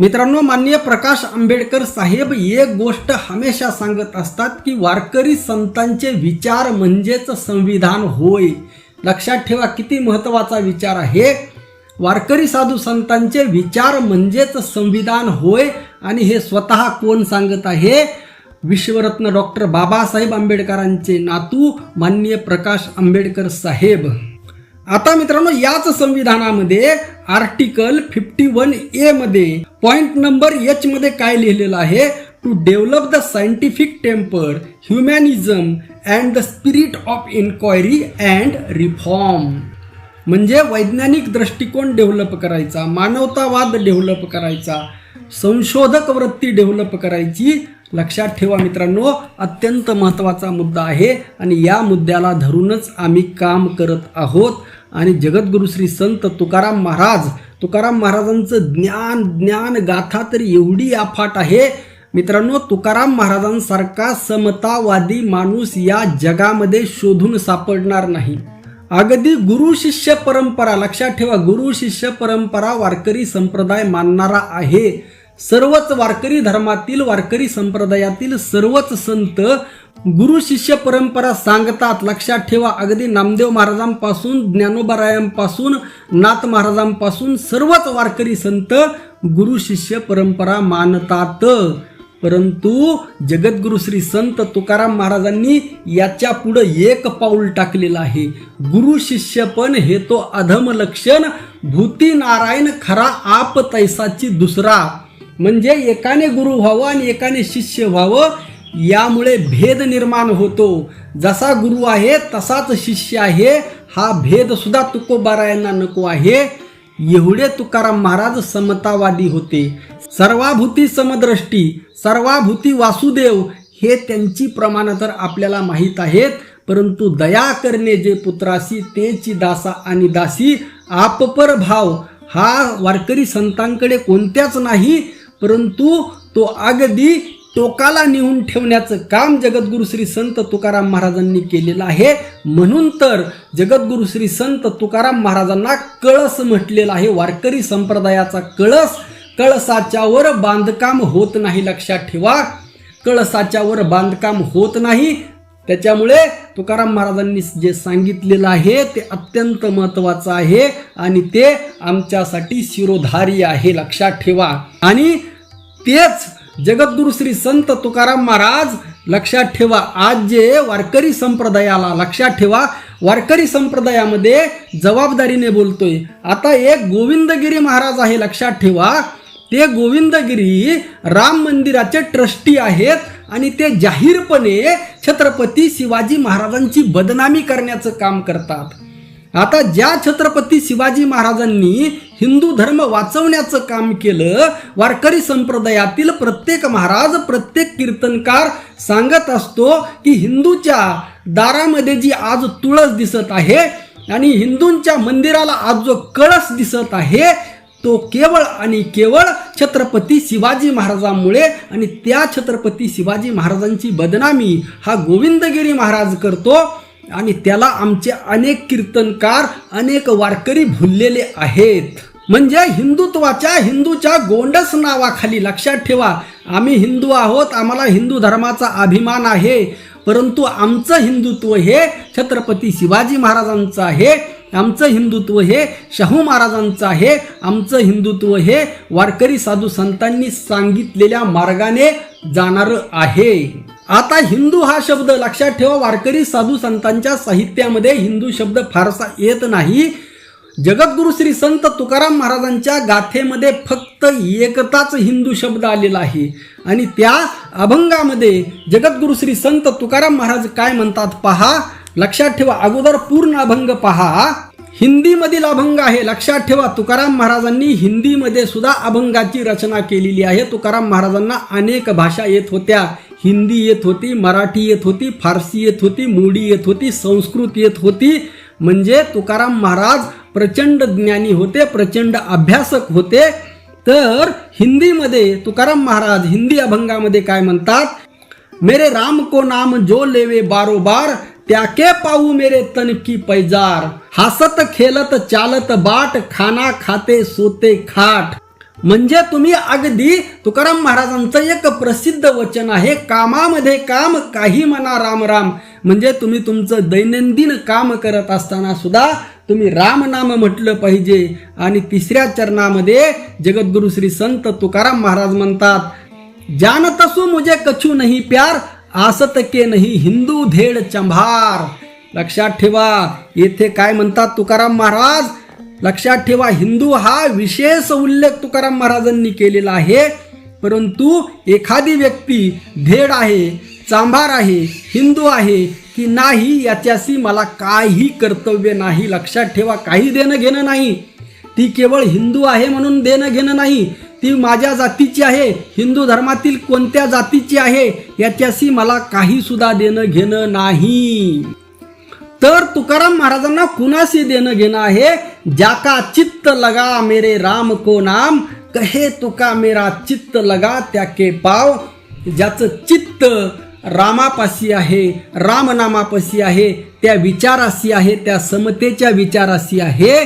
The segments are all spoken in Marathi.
मित्रांनो माननीय प्रकाश आंबेडकर साहेब एक गोष्ट हमेशा सांगत असतात की वारकरी संतांचे विचार म्हणजेच संविधान होय. लक्षात ठेवा किती महत्त्वाचा विचार आहे. वारकरी साधू संतांचे विचार म्हणजेच संविधान होय आणि हे स्वतः कोण सांगत आहे? विश्वरत्न डॉक्टर बाबासाहेब आंबेडकरांचे नातू माननीय प्रकाश आंबेडकर साहेब. आता मित्रांनो याच संविधानामध्ये आर्टिकल फिफ्टी वन ए मध्ये पॉइंट नंबर एच मध्ये काय लिहिलेलं आहे? To develop the scientific temper humanism and the spirit of inquiry and reform म्हणजे वैज्ञानिक दृष्टिकोन डेव्हलप करायचा मानवतावाद डेव्हलप करायचा संशोधक वृत्ती डेव्हलप करायची लक्षात ठेवा मित्रांनो अत्यंत महत्त्वाचा मुद्दा आहे आणि या मुद्द्याला धरूनच आम्ही काम करत आहोत. आणि जगद्गुरु श्री संत तुकाराम महाराज तुकाराम महाराजांचं ज्ञान ज्ञान गाथा तर एवढी अफाट आहे. मित्रांनो तुकाराम महाराजांसारखा समतावादी माणूस या जगामध्ये शोधून सापडणार नाही. अगदी गुरु शिष्य परंपरा लक्षात ठेवा गुरु शिष्य परंपरा वारकरी संप्रदाय मानणारा आहे. सर्वच वारकरी धर्मातील वारकरी संप्रदायातील सर्वच संत गुरु शिष्य परंपरा सांगतात. लक्षात ठेवा अगदी नामदेव महाराजांपासून ज्ञानोबारायांपासून नाथ महाराजांपासून सर्वच वारकरी संत गुरु शिष्य परंपरा मानतात. परंतु जगद्गुरु श्री संत तुकाराम महाराजांनी याच्यापुढे एक पाऊल टाकलेलं आहे. गुरु शिष्यपण हे तो अधम लक्षण भूती नारायण खरा आप तैसाची दुसरा. म्हणजे एकाने गुरु व्हावं आणि एकाने शिष्य व्हावं यामुळे भेद निर्माण होतो. जसा गुरु आहे तसाच शिष्य आहे. हा भेदसुद्धा तुकोबारायांना नको आहे. एवढे तुकाराम महाराज समतावादी होते. सर्वाभूती समदृष्टी सर्वाभूती वासुदेव हे त्यांची प्रमाण तर आपल्याला माहीत आहेत. परंतु दया करणे जे पुत्रासी तेची दासा आणि दासी आपपर भाव हा वारकरी संतांकडे कोणत्याच नाही. परंतु तो अगदी टोकाला नेऊन ठेवण्याचं काम जगद्गुरु श्री संत तुकाराम महाराजांनी केलेलं आहे. म्हणून तर जगद्गुरु श्री संत तुकाराम महाराजांना कळस म्हटलेला आहे. वारकरी संप्रदायाचा कळस कळसाच्यावर बांधकाम होत नाही लक्षात ठेवा. कळसाच्यावर बांधकाम होत नाही. त्याच्यामुळे तुकाराम महाराजांनी जे सांगितलेलं आहे ते अत्यंत महत्त्वाचं आहे आणि ते आमच्यासाठी शिरोधारी आहे लक्षात ठेवा. आणि तेच जगद्गुरु श्री संत तुकाराम महाराज लक्षात ठेवा. आज जे वारकरी संप्रदायाला लक्षात ठेवा वारकरी संप्रदायामध्ये जबाबदारीने बोलतोय. आता एक गोविंदगिरी महाराज आहे लक्षात ठेवा. ते गोविंदगिरी राम मंदिराचे ट्रस्टी आहेत आणि ते जाहीरपणे छत्रपती शिवाजी महाराजांची बदनामी करण्याचं काम करतात. आता ज्या छत्रपती शिवाजी महाराजांनी हिंदू धर्म वाचवण्याचं काम केलं वारकरी संप्रदायातील प्रत्येक महाराज प्रत्येक कीर्तनकार सांगत असतो की हिंदूच्या दारामध्ये जी आज तुळस दिसत आहे आणि हिंदूंच्या मंदिराला आज जो कळस दिसत आहे तो केवळ आणि केवळ छत्रपती शिवाजी महाराजांमुळे आणि त्या छत्रपती शिवाजी महाराजांची बदनामी हा गोविंदगिरी महाराज करतो. आणि त्याला आमचे अनेक कीर्तनकार अनेक वारकरी भुललेले आहेत. म्हणजे हिंदुत्वाच्या हिंदूच्या गोंडस नावाखाली लक्षात ठेवा. आम्ही हिंदू आहोत आम्हाला हिंदू धर्माचा अभिमान आहे. परंतु आमचं हिंदुत्व हे छत्रपती शिवाजी महाराजांचं आहे. आमचं हिंदुत्व हे शाहू महाराजांचं आहे. आमचं हिंदुत्व हे वारकरी साधू संतांनी सांगितलेल्या मार्गाने जाणारं आहे. आता हिंदू हा शब्द लक्षात ठेवा वारकरी साधू संतांच्या साहित्यामध्ये हिंदू शब्द फारसा येत नाही. जगद्गुरु श्री संत तुकाराम महाराजांच्या गाथेमध्ये फक्त एकताच हिंदू शब्द आलेला आहे. आणि त्या अभंगामध्ये जगद्गुरु श्री संत तुकाराम महाराज काय म्हणतात पहा? लक्षात ठेवा अगोदर पूर्ण अभंग पहा. हिंदीमधील अभंग आहे. लक्षात ठेवा तुकाराम महाराजांनी हिंदीमध्ये सुद्धा अभंगाची रचना केलेली आहे. तुकाराम महाराजांना अनेक भाषा येत होत्या. हिंदी येत होती मराठी येत होती फारसी येत होती मोडी येत होती संस्कृत येत होती. म्हणजे तुकाराम महाराज प्रचंड ज्ञानी होते प्रचंड अभ्यासक होते. तर हिंदीमध्ये तुकाराम महाराज हिंदी अभंगामध्ये काय म्हणतात? मेरे राम को नाम जो लेवे बारोबार त्याके पाहू मेरे तन की पैजार। हसत खेलत चालत बाट खाना खाते सोते खाट। म्हणजे तुम्ही अगदी तुकाराम महाराजांचं एक प्रसिद्ध वचन आहे कामामध्ये काम काही म्हणा राम राम. म्हणजे तुम्ही तुमचं दैनंदिन काम करत असताना सुद्धा तुम्ही रामनाम म्हटलं पाहिजे. आणि तिसऱ्या चरणामध्ये जगद्गुरु श्री संत तुकाराम महाराज म्हणतात जानतसू मुझे कछू नाही प्यार आसत के नाही हिंदू धेड चंभार. लक्षात ठेवा येथे काय म्हणतात तुकाराम महाराज? लक्षात ठेवा हिंदू हा विशेष उल्लेख तुकाराम महाराजांनी केलेला आहे. परंतु एखादी व्यक्ती धेड आहे चांभार आहे हिंदू आहे की नाही याच्याशी मला काही कर्तव्य नाही. लक्षात ठेवा काही देणं घेणं नाही. ती केवळ हिंदू आहे म्हणून देणं घेणं नाही. ती माझ्या जातीची आहे. हिंदू धर्मातील कोणत्या जातीची आहे याच्याशी मला काही सुद्धा देणं घेणं नाही. तर तुकाराम महाराजांना कुणाशी देणं घेणं आहे? ज्याका चित्त लगा मेरे राम को नाम. कहे तुका मेरा चित्त लगा त्याके पाव. ज्याचं चित्त रामापाशी आहे रामनामापाशी आहे त्या विचाराशी आहे त्या समतेच्या विचाराशी आहे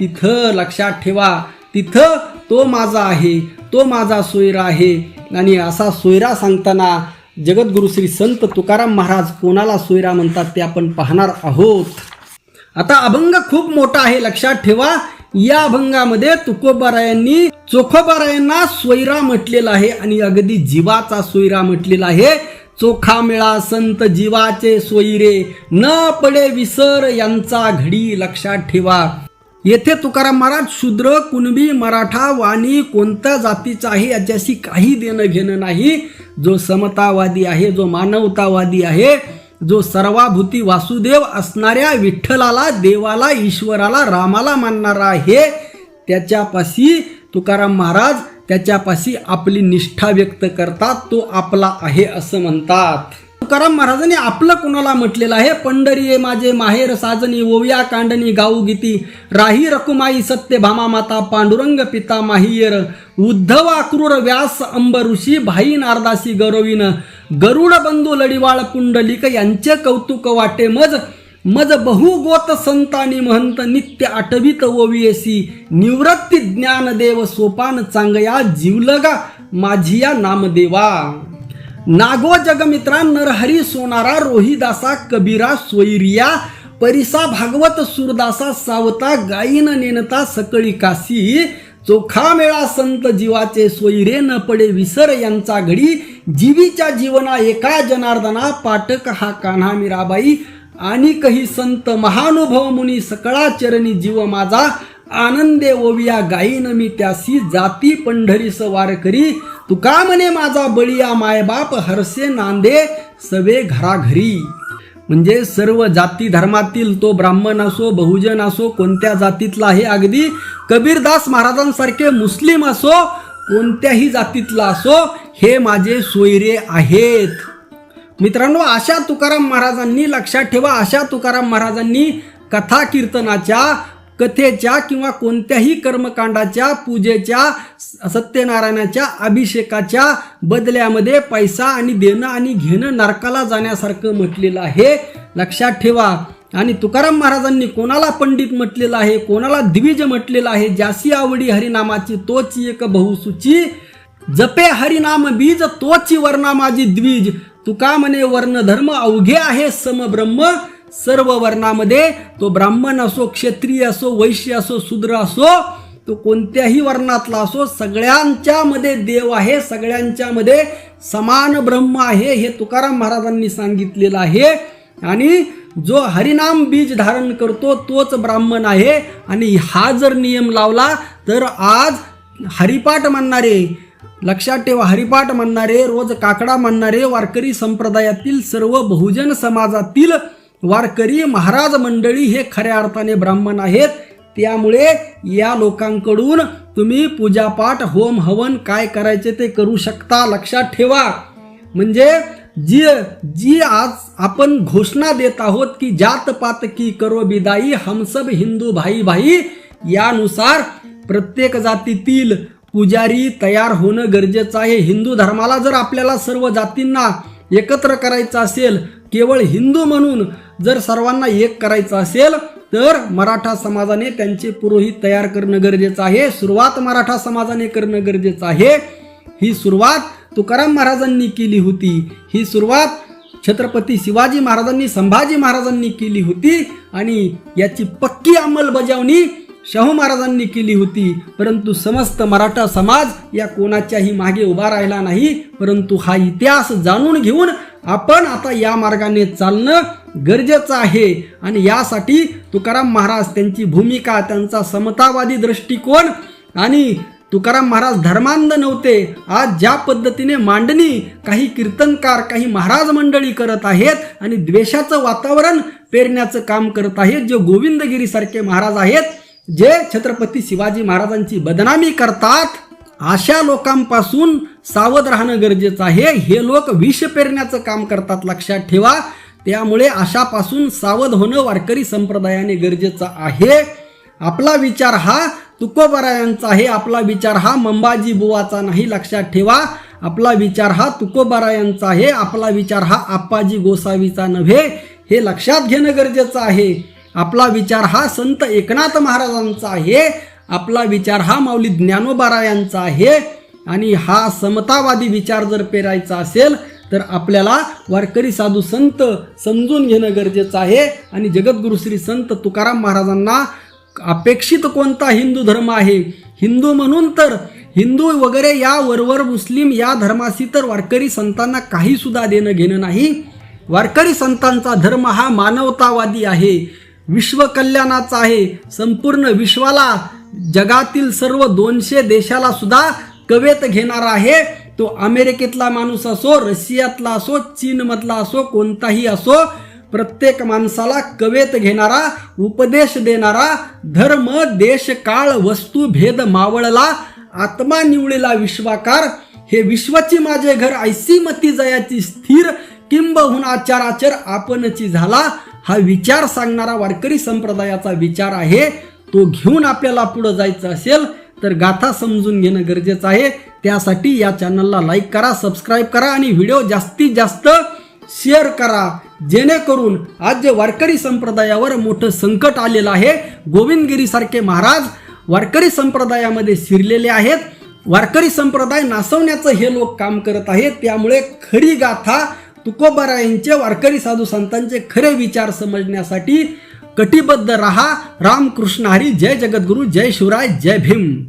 तिथं लक्षात ठेवा. तिथं तो माझा आहे तो माझा सोयरा आहे. आणि असा सोयरा सांगताना जगद्गुरु श्री संत तुकाराम महाराज कोणाला सोयरा म्हणतात ते आपण पाहणार आहोत. आता अभंग खूप मोठा आहे लक्षात ठेवा. या अभंगामध्ये तुकोबारायांनी चोखोबारायांना सोयरा म्हटलेला आहे आणि अगदी जीवाचा सोयरा म्हटलेला आहे. चोखा मेळा संत जीवाचे सोयरे न पडे विसर यांचा घडी लक्षात ठेवा. येथे तुकाराम महाराज शूद्र कुणबी मराठा वाणी कोणत्या जातीचा आहे याच्याशी काही देणं घेणं नाही. जो समतावादी आहे जो मानवतावादी आहे जो सर्वाभूती वासुदेव असणाऱ्या विठ्ठलाला देवाला ईश्वराला रामाला मानणारा आहे त्याच्यापाशी तुकाराम महाराज त्याच्यापाशी आपली निष्ठा व्यक्त करतात तो आपला आहे असं म्हणतात. तुकाराम महाराजांनी आपलं कुणाला म्हटलेलं आहे? पंढरी माझे माहेर साजनी ओविया कांडणी गाऊ गीती राही रकुमाई सत्य भामा माता पांडुरंग पिता माहियर उद्धव अक्रूर व्यास अंब ऋषी भाई नारदासी गौरवीन गरुड बंधू लढिवाळ पुंडलिक यांचे कौतुक वाटे मज मज बहुगोत संतानी महंत नित्य आठवित ओवियसी निवृत्ती ज्ञानदेव सोपान चांगया जीवलगा माझिया नामदेवा. नागो जगमित्रा नरहरी सोनारा रोहिदासा कबीरा सोयरिया परिसा भागवत सुरदासा सावता गायीन नेनता सकळी कासी चोखा मेळा संत जीवाचे सोयरे न पडे विसर यांचा घडी जीवीच्या जीवना एका जनार्दना पाटक हा कान्हा मीराबाई आणि काही संत महानुभव मुनी सकळा चरणी जीव माझा आनंदे ओविया गायीन मी त्यासी जाती पंढरीस वारकरी तुका म्हणे माझा बळिया मायबाप हरसे नांदे सवे घराघरी? म्हणजे सर्व जाती धर्मातील तो ब्राह्मण असो बहुजन असो कोणत्या जातीतला आहे अगदी? कबीरदास महाराजांसारखे मुस्लिम असो कोणत्याही जातीतला असो हे माझे सोयरे आहेत. मित्रांनो अशा तुकाराम महाराजांनी लक्षात ठेवा अशा तुकाराम महाराजांनी कथा कीर्तनाच्या कथेच्या किंवा कोणत्याही कर्मकांडाच्या पूजेच्या सत्यनारायणाच्या अभिषेकाच्या बदल्यामध्ये पैसा आणि देणं आणि घेणं नरकाला जाण्यासारखं म्हटलेलं आहे. लक्षात ठेवा. आणि तुकाराम महाराजांनी कोणाला पंडित म्हटलेलं आहे? कोणाला द्विज म्हटलेलं आहे? जासी आवडी हरिनामाची तोच एक बहुसूची. जपे हरिनाम बीज तोची वर्णा माझी द्विज. तुका म्हणे वर्ण धर्म अवघे आहे समब्रह्म. सर्व वर्णामध्ये तो ब्राह्मण असो क्षत्रिय असो वैश्य असो शूद्र असो तो कोणत्याही वर्णातला असो सगळ्यांच्या मध्ये देव आहे सगळ्यांच्या मध्ये समान ब्रह्म आहे हे तुकाराम महाराजांनी सांगितलेलं आहे. आणि जो हरिनाम बीज धारण करतो तोच ब्राह्मण आहे. आणि हा जर नियम लावला तर आज हरिपाठ म्हणणारे लक्षात ठेवा हरिपाठ म्हणणारे रोज काकडा म्हणणारे वारकरी संप्रदायातील सर्व बहुजन समाजातील वारकरी महाराज मंडळी हे खऱ्या अर्थाने ब्राह्मण आहेत. त्यामुळे या लोकांकडून तुम्ही पूजापाठ होम हवन काय करायचे ते करू शकता. लक्षात ठेवा. म्हणजे जी जी आज आपण घोषणा देत आहोत की जात पात की करो बिदाई हमसब हिंदू भाई भाई यानुसार प्रत्येक जातीतील पुजारी तयार होणं गरजेचं आहे. हिंदू धर्माला जर आपल्याला सर्व जातींना एकत्र करायचं असेल केवळ हिंदू म्हणून जर सर्वांना एक करायचं असेल तर मराठा समाजाने त्यांचे पुरोहित तयार करणं गरजेचं आहे. सुरुवात मराठा समाजाने करणं गरजेचं आहे. ही सुरुवात तुकाराम महाराजांनी केली होती. ही सुरुवात छत्रपती शिवाजी महाराजांनी संभाजी महाराजांनी केली होती. आणि याची पक्की अंमलबजावणी शाहू महाराजांनी केली होती. परंतु समस्त मराठा समाज या कोणाच्याही मागे उभा राहिला नाही. परंतु हा इतिहास जाणून घेऊन आपण आता या मार्गाने चालणं गरजेचं आहे. आणि यासाठी तुकाराम महाराज त्यांची भूमिका त्यांचा समतावादी दृष्टिकोन आणि तुकाराम महाराज धर्मांध नव्हते. आज ज्या पद्धतीने मांडणी काही कीर्तनकार काही महाराज मंडळी करत आहेत आणि द्वेषाचं वातावरण पेरण्याचं काम करत आहेत जे गोविंदगिरीसारखे महाराज आहेत जे छत्रपती शिवाजी महाराजांची बदनामी करतात अशा लोकांपासून सावध राहणं गरजेचं आहे. हे लोक विष पेरण्याचं काम करतात लक्षात ठेवा. त्यामुळे अशापासून सावध होणं वारकरी संप्रदायाने गरजेचं आहे. आपला विचार हा तुकोबारायांचा आहे. आपला विचार हा मंबाजी बुवाचा नाही लक्षात ठेवा. आपला विचार हा तुकोबारायांचा आहे. आपला विचार हा आप्पाजी गोसावीचा नव्हे. हे लक्षात घेणं गरजेचं आहे. आपला विचार हा संत एकनाथ महाराजांचा आहे. आपला विचार हा माऊली ज्ञानोबारायांचा आहे. आणि हा समतावादी विचार जर पेरायचा असेल तर आपल्याला वारकरी साधू संत समजून घेणं गरजेचं आहे. आणि जगद्गुरु श्री संत तुकाराम महाराजांना अपेक्षित कोणता हिंदू धर्म आहे? हिंदू म्हणून तर हिंदू वगैरे या वरवर मुस्लिम या धर्माशी तर वारकरी संतांना काही सुद्धा देणं घेणं नाही. वारकरी संतांचा धर्म हा मानवतावादी आहे. विश्वकल्याणाचा आहे. संपूर्ण विश्वाला जगातील सर्व दोनशे देशाला सुद्धा कवेत घेणारा आहे. तो अमेरिकेतला माणूस असो रशियातला असो चीनमधला असो कोणताही असो प्रत्येक माणसाला कवेत घेणारा उपदेश देणारा धर्म देश काळ वस्तू भेद मावळला आत्मा निवळेला विश्वाकार. हे विश्वाची माझे घर ऐसी मती जयाची स्थिर किंबहुन आचाराचर आपणची झाला. हा विचार सांगणारा वारकरी संप्रदायाचा विचार आहे. तो घेऊन आपल्याला पुढं जायचं असेल तर गाथा समजून घेणं गरजेचं आहे. त्यासाठी या चॅनलला लाईक करा सबस्क्राईब करा आणि व्हिडिओ जास्तीत जास्त शेअर करा. जेणेकरून आज जे वारकरी संप्रदायावर मोठं संकट आलेलं आहे गोविंदगिरीसारखे महाराज वारकरी संप्रदायामध्ये शिरलेले आहेत. वारकरी संप्रदाय नासवण्याचं हे लोक काम करत आहेत. त्यामुळे खरी गाथा तुकोबारायांचे वारकरी साधू संतांचे खरे विचार समजण्यासाठी कटिबद्ध रहा. रामकृष्ण हरी जय जगद्गुरु जय शिवराय जय भीम.